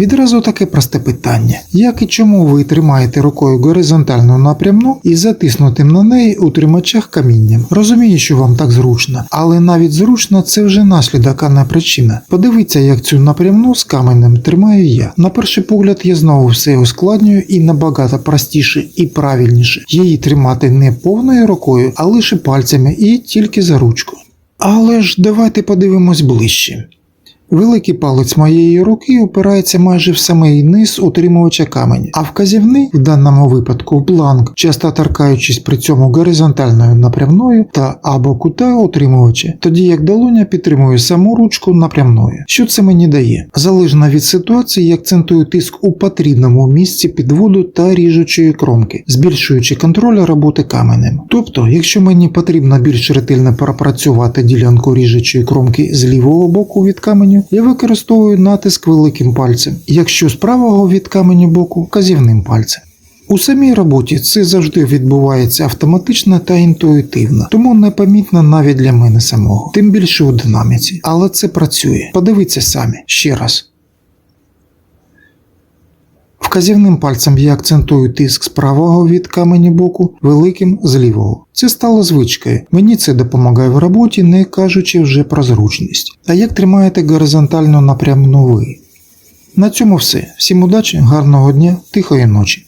Відразу таке просте питання: як і чому ви тримаєте рукою горизонтальну напрямну і затиснутим на неї у тримачах камінням? Розумію, що вам так зручно, але навіть зручно це вже наслідок, а не причина. Подивіться, як цю напрямну з каменем тримаю я. На перший погляд я знову все ускладнюю і набагато простіше і правильніше її тримати не повною рукою, а лише пальцями і тільки за ручку. Але ж давайте подивимось ближче. Великий палець моєї руки опирається майже в самий низ утримувача каменя, а вказівний, в даному випадку бланк, часто торкаючись при цьому горизонтальною напрямною та або кута утримувача, тоді як долоня підтримує саму ручку напрямною. Що це мені дає? Залежно від ситуації, я акцентую тиск у потрібному місці підводу та ріжучої кромки, збільшуючи контроль роботи каменем. Тобто, якщо мені потрібно більш ретельно пропрацювати ділянку ріжучої кромки з лівого боку від каменю, я використовую натиск великим пальцем, якщо з правого від каменю боку казівним пальцем. У самій роботі це завжди відбувається автоматично та інтуїтивно, тому непомітно навіть для мене самого, тим більше у динаміці. Але це працює. Подивіться самі ще раз. Вказівним пальцем я акцентую тиск з правого від камені боку, великим з лівого. Це стало звичкою. Мені це допомагає в роботі, не кажучи вже про зручність. А як тримаєте горизонтально напрямну ви? На цьому все. Всім удачі, гарного дня, тихої ночі.